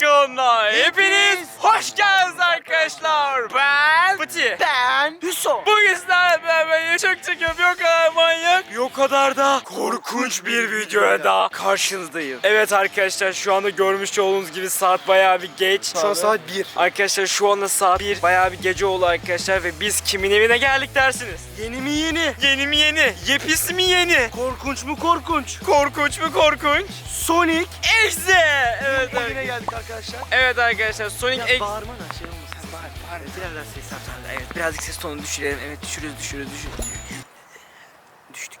Kanalına hepiniz hoş geldiniz arkadaşlar. Ben. Ben Hüso. Bugün sizlerle beraber çok çekiyorum. O kadar manyak. O kadar da korkunç bir videoya da karşınızdayım. Evet arkadaşlar şu anda görmüş olduğunuz gibi saat bayağı bir geç. Şu an saat 1. Arkadaşlar şu anda saat 1 bayağı bir gece oldu arkadaşlar ve biz kimin evine geldik dersiniz? Yeni mi yeni? Yeni mi yeni? Yepis mi yeni? Korkunç mu korkunç? Korkunç mu korkunç? Sonic. Exe! Evet evet. geldik arkadaşlar. Evet arkadaşlar Sonic Ya X bağırma da şey Bağır, bağır. Birazdan ses yapacağız. Evet birazcık ses tonunu düşürelim. Evet düşürüyoruz düşürüyoruz düşürüyoruz. Düştük.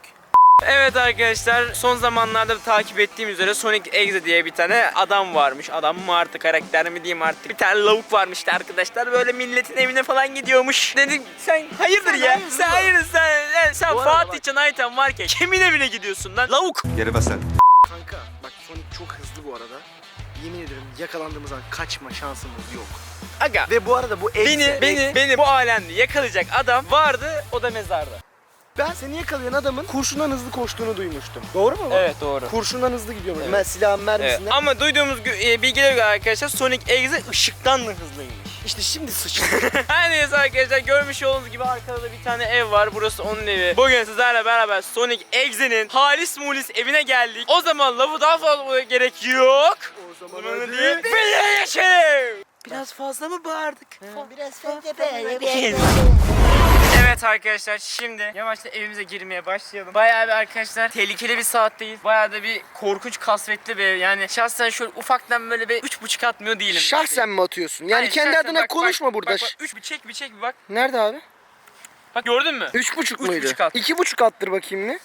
Evet arkadaşlar son zamanlarda takip ettiğim üzere Sonic Exe diye bir tane adam varmış. Adam mı artık karakter mi diyeyim artık. Bir tane lavuk varmış arkadaşlar böyle milletin evine falan gidiyormuş. Dedim sen hayırdır Sen ya? hayırdır Sen hayırdır sen, sen, sen Fatih Can Ayten varken kimin evine gidiyorsun lan? Lavuk. Geri bas sen. Kanka bak Sonic çok hızlı bu arada. Yemin ederim yakalandığımız an kaçma şansımız yok. Aga Ve bu arada bu Exe. beni beni beni bu alemde yakalayacak adam vardı o da mezarda. Ben seni yakalayan adamın kurşundan hızlı koştuğunu duymuştum. Doğru mu bu? Evet doğru. Kurşundan hızlı gidiyormuş. Evet. Evet. Silahın Evet. mermisinden. Ama duyduğumuz e, bilgilere göre arkadaşlar Sonic Exe ışıktan da hızlıymış. İşte şimdi sıçtı. Her neyse arkadaşlar görmüş olduğunuz gibi arkada da bir tane ev var. Burası onun evi. Bugün sizlerle beraber Sonic Exe'nin halis mulis evine geldik. O zaman lafı daha fazla gerek yok. o zaman hadi. videoya geçelim. Biraz fazla mı bağırdık? Biraz fazla Evet arkadaşlar şimdi yavaşça evimize girmeye başlayalım. Bayağı bir arkadaşlar tehlikeli bir saatteyiz. Bayağı da bir korkunç kasvetli bir ev. Yani şahsen şöyle ufaktan böyle bir üç buçuk atmıyor değilim. Şahsen mi atıyorsun? Yani Hayır, kendi şahsen adına bak, konuşma bak, burada. Bak, bak, üç bir çek bir çek bir bak. Nerede abi? Bak gördün mü? Üç buçuk Üç muydu? buçuk at. İki buçuk attır bakayım ne?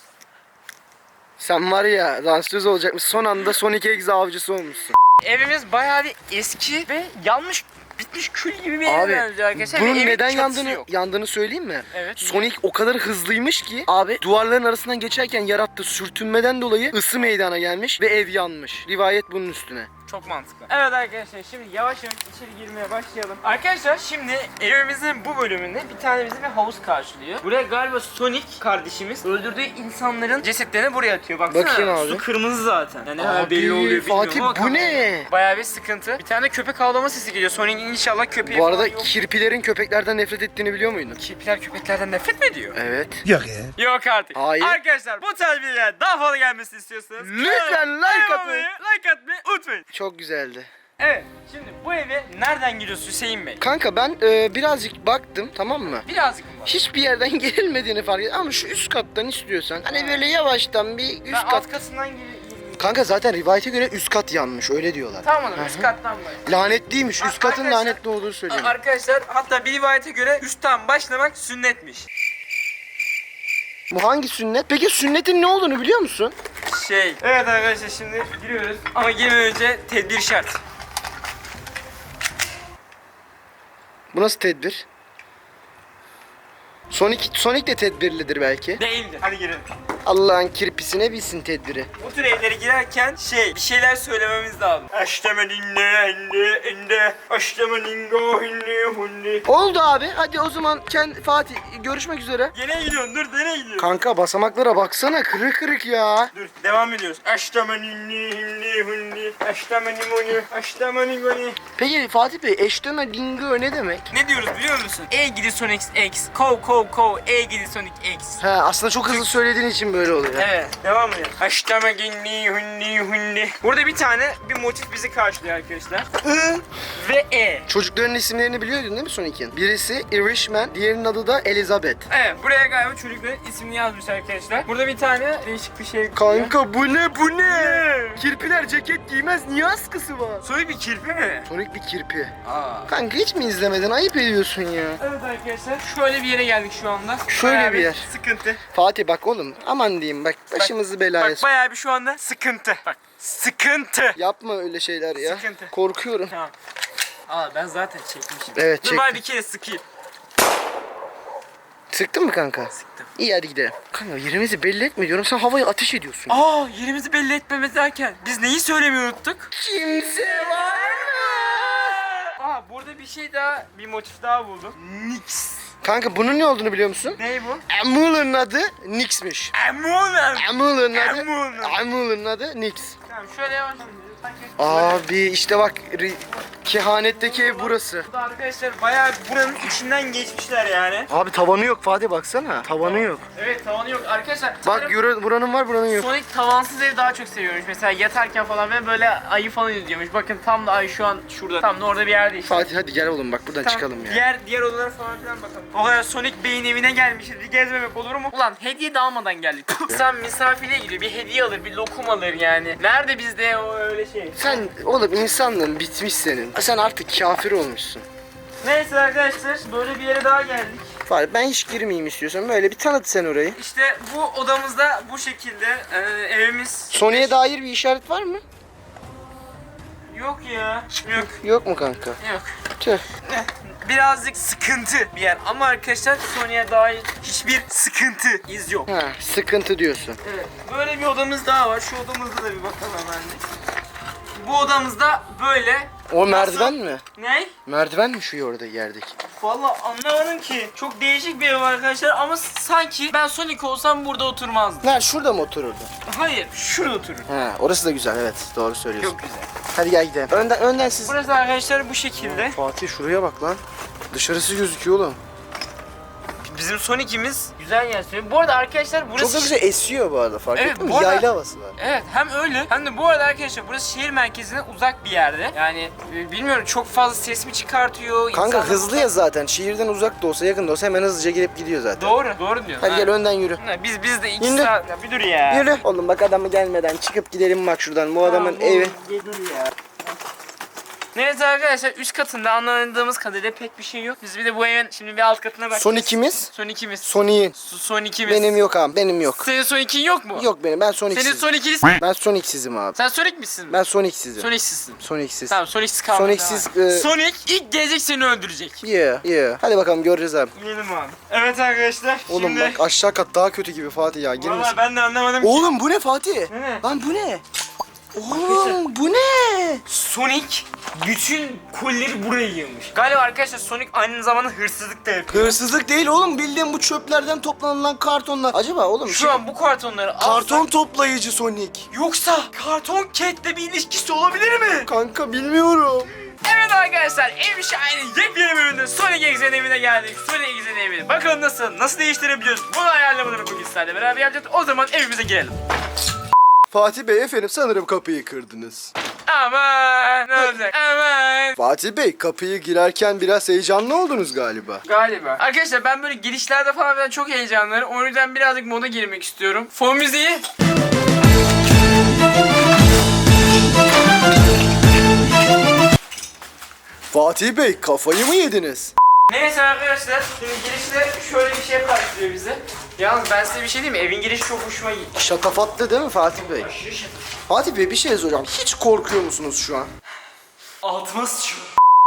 Sen var ya dansöz olacakmış. Son anda Sonic Exe avcısı olmuşsun. Evimiz bayağı bir eski ve yanmış bitmiş kül gibi bir eve Abi benziyor arkadaşlar. ve bunun evin neden çatısı yandığını yok. yandığını söyleyeyim mi? Evet. Sonic o kadar hızlıymış ki abi duvarların arasından geçerken yarattığı sürtünmeden dolayı ısı meydana gelmiş ve ev yanmış. Rivayet bunun üstüne. Çok mantıklı. Evet arkadaşlar şimdi yavaş yavaş içeri girmeye başlayalım. Arkadaşlar şimdi evimizin bu bölümünde bir tane bizi bir havuz karşılıyor. Buraya galiba Sonic kardeşimiz öldürdüğü insanların cesetlerini buraya atıyor. Baksana Bakayım abi. su kırmızı zaten. Yani hemen Abi, belli oluyor bilmiyorum Fatih, ama bu ne? Bayağı bir sıkıntı. Bir tane köpek havlama sesi geliyor. Sonic'in inşallah köpeği Bu arada yok. kirpilerin köpeklerden nefret ettiğini biliyor muydun? Kirpiler köpeklerden nefret mi ediyor? Evet. Yok artık. Hayır. Arkadaşlar bu tarz videolar daha fazla gelmesini istiyorsanız Lütfen like olmayı, Like atmayı unutmayın. Çok güzeldi. Evet. Şimdi bu eve nereden giriyorsun Hüseyin Bey? Kanka ben e, birazcık baktım tamam mı? Birazcık mı? Hiçbir yerden girilmediğini fark ettim ama şu üst kattan istiyorsan hani böyle yavaştan bir üst ben kat. alt katından gir. Kanka zaten rivayete göre üst kat yanmış öyle diyorlar. Tamam oğlum üst kattan mı? Lanetliymiş. Üst katın Arkadaşlar- lanetli olduğunu söylüyor. Arkadaşlar hatta bir rivayete göre üstten başlamak sünnetmiş. Bu hangi sünnet? Peki sünnetin ne olduğunu biliyor musun? Şey. Evet arkadaşlar şimdi giriyoruz. Ama girmeden önce tedbir şart. Bu nasıl tedbir? Sonic, Sonic de tedbirlidir belki. Değildir. Hadi girelim. Allah'ın kirpisine bilsin tedbiri. Bu tür evlere girerken şey bir şeyler söylememiz lazım. Aştama dinle inde inde aştama ningo hindi hundi. Oldu abi. Hadi o zaman Ken, Fatih görüşmek üzere. Gene gidiyorsun dur nereye gidiyorsun? Kanka basamaklara baksana kırık kırık ya. Dur devam ediyoruz. Aştama ninni hindi hundi aştama nimoni aştama ningoni. Peki Fatih Bey eşleme dingo ne demek? Ne diyoruz biliyor musun? E gidi Sonic X. Kov kov kov. E gidi Sonic X. He aslında çok hızlı söylediğin için böyle oluyor. Evet devam edelim. Aştama ginni hundi hundi. Burada bir tane bir motif bizi karşılıyor arkadaşlar. I ve E. Çocukların isimlerini biliyordun değil mi Sonic'in? Birisi Irishman, diğerinin adı da Elizabeth. Evet buraya galiba çocukların ismini yazmış arkadaşlar. Burada bir tane değişik bir şey. Kanka bu ne bu ne? Kirpiler ceket giymez niye askısı var? Soy bir kirpi mi? Sonic bir kirpi. Aa. Kanka hiç mi izlemedin? Ayıp ediyorsun ya. Evet arkadaşlar şöyle bir yere geldik şu anda. Şöyle Bayağı bir yer. Sıkıntı. Fatih bak oğlum aman diyeyim bak başımızı belaya Bak bayağı bir şu anda sıkıntı. Bak sıkıntı. Yapma öyle şeyler ya. Sıkıntı. Korkuyorum. Tamam. Aa ben zaten çekmişim. Evet, Dur çektim. bari bir kere sıkayım. Sıktın mı kanka? Sıktım. İyi hadi gidelim. Kanka yerimizi belli etme diyorum sen havaya ateş ediyorsun. Aa yerimizi belli etmemiz derken biz neyi söylemeyi unuttuk? Kimse var mı? Aa burada bir şey daha, bir motif daha buldum. Nix. Kanka bunun ne olduğunu biliyor musun? Ney bu? Amuler'ın adı Nix'miş. Emulan. Amuler'ın adı Amuler. Amuler'ın adı Nix. Tamam şöyle yavaş. Abi işte bak ri- kehanetteki ev burası. Bu da arkadaşlar bayağı buranın içinden geçmişler yani. Abi tavanı yok Fatih baksana. Tavanı yok. Evet tavanı yok. Arkadaşlar Bak sanırım yürü, buranın var buranın yok. Sonic tavansız ev daha çok seviyormuş. Mesela yatarken falan ve böyle ayı falan izliyormuş. Bakın tam da ay şu an şurada. Tam da orada bir yerde işte. Fatih hadi gel oğlum bak buradan Tamam, çıkalım ya. Diğer diğer odalara falan filan bakalım. O kadar Sonic Bey'in evine gelmişiz. Bir gezmemek olur mu? Ulan hediye de almadan geldik. Sen misafire gidiyor. Bir hediye alır, bir lokum alır yani. Nerede bizde o öyle şey? Sen oğlum insanlığın bitmiş senin. Sen artık kafir olmuşsun. Neyse arkadaşlar böyle bir yere daha geldik. Fatih ben hiç girmeyeyim istiyorsan böyle bir tanıt sen orayı. İşte bu odamızda bu şekilde e, evimiz Sony'e dair bir işaret var mı? yok ya. Yok. Yok mu kanka? Yok. Tüh. Birazcık sıkıntı bir yer ama arkadaşlar Sony'e dair hiçbir sıkıntı iz yok. Ha, sıkıntı diyorsun. Evet. Böyle bir odamız daha var. Şu odamızda da bir bakalım de. Bu odamızda böyle. O merdiven mi? Ne? Merdiven mi şu orada yerdeki? Vallahi anlamadım ki. Çok değişik bir ev arkadaşlar ama sanki ben Sonic olsam burada oturmazdım. Ha şurada mı otururdu? Hayır, şurada otururum. Ha orası da güzel evet doğru söylüyorsun. Çok güzel. Hadi gel gidelim. Önden önden siz. Burası arkadaşlar bu şekilde. Fatih şuraya bak lan. Dışarısı gözüküyor oğlum. Bizim Sonic'imiz güzel yer söylüyor. Bu arada arkadaşlar burası Çok da güzel esiyor bu arada fark Evet, ettin mi? bu arada- Yayla havası var. Evet hem öyle hem de bu arada arkadaşlar burası şehir merkezine uzak bir yerde. Yani e, bilmiyorum çok fazla ses mi çıkartıyor? Kanka insanlar- hızlı ya zaten. Şehirden uzak da olsa yakın da olsa hemen hızlıca gelip gidiyor zaten. Doğru, doğru diyorsun. Hadi ha. gel önden yürü. Ha, Biz biz de iki İndir. saat ya bir dur ya. Yürü. Oğlum bak adamı gelmeden çıkıp gidelim bak şuradan. Bu adamın evi. oğlum, bir dur ya. Neyse arkadaşlar üst katında anladığımız kadarıyla pek bir şey yok. Biz bir de bu evin şimdi bir alt katına bak. Son ikimiz. Son ikimiz. Sony'in. Son ikimiz. Benim yok abi. Benim yok. Senin son ikin yok mu? Yok benim. Ben Senin Sonic'sizim. son ikiniz. Ben Sonic'sizim abi. Sen Sonic misin? Ben Sonic'sizim. Sonic'sizsin. Sonic'siz. Tamam Sonic'siz kalma. Sonic'siz, et. e- Sonic ilk gelecek seni öldürecek. Yeah, yeah. Hadi bakalım göreceğiz abi. Gidelim abi. Evet arkadaşlar. Oğlum şimdi... bak aşağı kat daha kötü gibi Fatih ya. Girin Valla ben de anlamadım ki. Oğlum bu ne Fatih? Ne? Lan bu ne? Oğlum bu ne? Sonic bütün kolleri buraya yığmış. Galiba arkadaşlar Sonic aynı zamanda hırsızlık da yapıyor. Hırsızlık değil oğlum bildiğin bu çöplerden toplanılan kartonlar. Acaba oğlum Şu şey- an bu kartonları alsak- karton toplayıcı Sonic. Yoksa karton Cat'le bir ilişkisi olabilir mi? Kanka bilmiyorum. Evet arkadaşlar Ev Şahin'in yepyeni bölümünde Sonic Exe'nin evine geldik. Sonic Exe'nin evine. Bakalım nasıl, nasıl değiştirebiliyoruz? Bunu ayarlamaları bugün sizlerle beraber yapacağız. O zaman evimize girelim. Fatih Bey efendim sanırım kapıyı kırdınız. Aman ne olacak? Aman. Fatih Bey kapıyı girerken biraz heyecanlı oldunuz galiba. Galiba. Arkadaşlar ben böyle girişlerde falan filan çok heyecanlıyım. O yüzden birazcık moda girmek istiyorum. Fon müziği. Fatih Bey kafayı mı yediniz? Neyse arkadaşlar şimdi girişte şöyle bir şey karşılıyor bizi. Yalnız ben size bir şey diyeyim mi? Evin girişi çok hoşuma gitti. Şatafatlı değil mi Fatih Bey? Aşırı. Fatih Bey bir şey soracağım. Hiç korkuyor musunuz şu an? Altıma sıçıyor.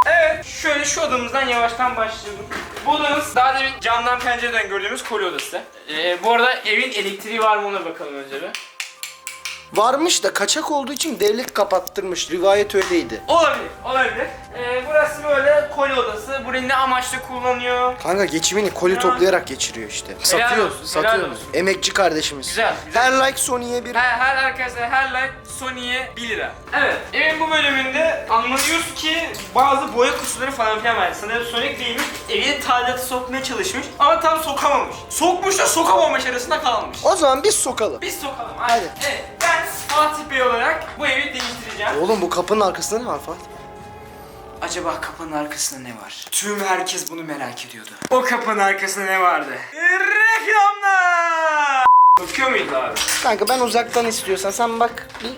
Evet, şöyle şu odamızdan yavaştan başlayalım. Bu odamız daha demin camdan pencereden gördüğümüz koli odası. Ee, bu arada evin elektriği var mı ona bakalım önce bir. Varmış da kaçak olduğu için devlet kapattırmış. Rivayet öyleydi. Olabilir, olabilir. Ee, burası böyle koli odası. Burayı ne amaçla kullanıyor? Kanka geçimini koli Ya. toplayarak geçiriyor işte. Satıyor, olsun, satıyor. helal olsun. Emekçi kardeşimiz. Güzel, güzel. Her like Sony'ye bir... Her, her arkadaşlar her like Sony'ye 1 lira. Evet. Evin bu bölümünde anlıyoruz ki bazı boya kusurları falan filan var. Sanırım Sonic değilmiş. Evine tadilatı sokmaya çalışmış ama tam sokamamış. Sokmuş da sokamamış arasında kalmış. O zaman biz sokalım. Biz sokalım. Hadi. Hadi. Evet. Fatih Bey olarak bu evi değiştireceğim. Oğlum bu kapının arkasında ne var Fatih? Acaba kapının arkasında ne var? Tüm herkes bunu merak ediyordu. O kapının arkasında ne vardı? Reklamlar! Bakıyor muydu abi? Kanka ben uzaktan istiyorsan sen bak bir.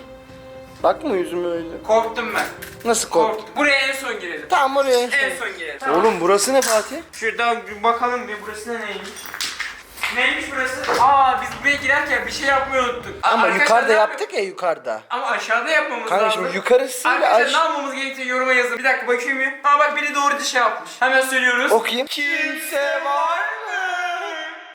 Bakma yüzüme öyle. Korktum ben. Nasıl kork? Korktum. Buraya en son girelim. Tamam oraya. En son girelim. Tamam. Oğlum burası ne Fatih? Şuradan bir bakalım bir burası ne neymiş. Neymiş burası? Aa biz buraya girerken bir şey yapmayı unuttuk. Ama arkadaşlar yukarıda ne yaptık ya yukarıda. Ama aşağıda yapmamız Kanka lazım. şimdi yukarısıyla Arkadaşlar aş... ne yapmamız gerektiğini yoruma yazın. Bir dakika bakayım bir. Aa bak biri doğru şey yapmış. Hemen söylüyoruz. Okuyayım. Kimse var?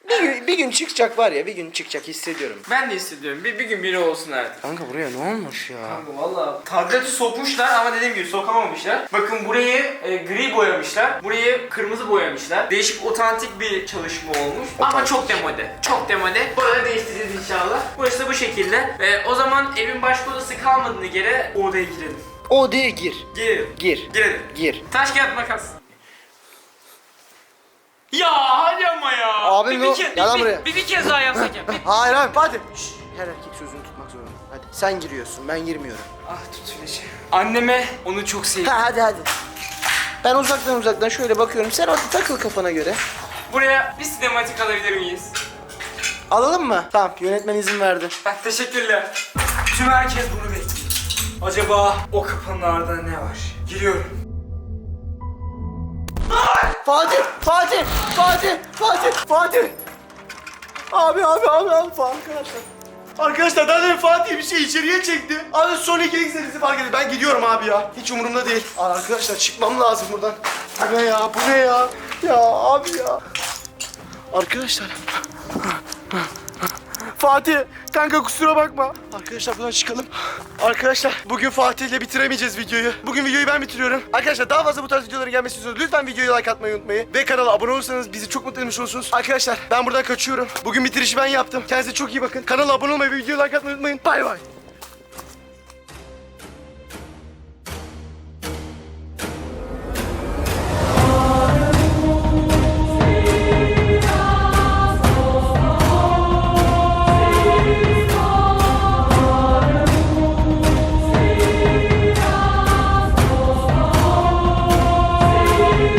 Bir gün, bir gün çıkacak var ya bir gün çıkacak hissediyorum. Ben de hissediyorum. Bir, bir gün biri olsun artık. Kanka buraya ne olmuş ya? Kanka valla tableti sokmuşlar ama dediğim gibi sokamamışlar. Bakın burayı e, gri boyamışlar. Burayı kırmızı boyamışlar. Değişik otantik bir çalışma olmuş. Ama Otantik. çok demode. Çok demode. Burada değiştireceğiz inşallah. Burası da bu şekilde. E, o zaman evin başka odası kalmadığına göre o odaya girelim. O odaya gir. Girelim. Gir. Girelim. Gir. Taş kağıt makas. Ya hadi ama ya. Abi bir, bir, kez- Gel lan bir- buraya. Bir, bir kez daha yapsak ya. Bir- Hayır hayır hadi. Şşş, her erkek sözünü tutmak zorunda. Hadi sen giriyorsun ben girmiyorum. ah tut. Anneme onu çok sevdim. Ha hadi hadi. Ben uzaktan uzaktan şöyle bakıyorum. Sen hadi takıl kafana göre. Buraya bir sinematik alabilir miyiz? Alalım mı? Tamam yönetmen izin verdi. Bak teşekkürler. Tüm herkes bunu bekliyor. Acaba o kapının ardında ne var? Giriyorum. Fatih! Fatih! Fatih! Fatih! Fatih! Abi abi abi abi arkadaşlar. Arkadaşlar daha demin Fatih bir şey içeriye çekti. Abi Sonic Excel'isi fark edin. Ben gidiyorum abi ya. Hiç umurumda değil. Aa, arkadaşlar çıkmam lazım buradan. Bu ne ya? Bu ne ya? Ya abi ya. Arkadaşlar. Fatih, kanka kusura bakma. Arkadaşlar buradan çıkalım. Arkadaşlar bugün Fatih ile bitiremeyeceğiz videoyu. Bugün videoyu ben bitiriyorum. Arkadaşlar daha fazla bu tarz videoların gelmesini istiyorsanız lütfen videoyu like atmayı unutmayın. Ve kanala abone olursanız bizi çok mutlu etmiş olursunuz. Arkadaşlar ben buradan kaçıyorum. Bugün bitirişi ben yaptım. Kendinize çok iyi bakın. Kanala abone olmayı ve videoyu like atmayı unutmayın. Bay bay.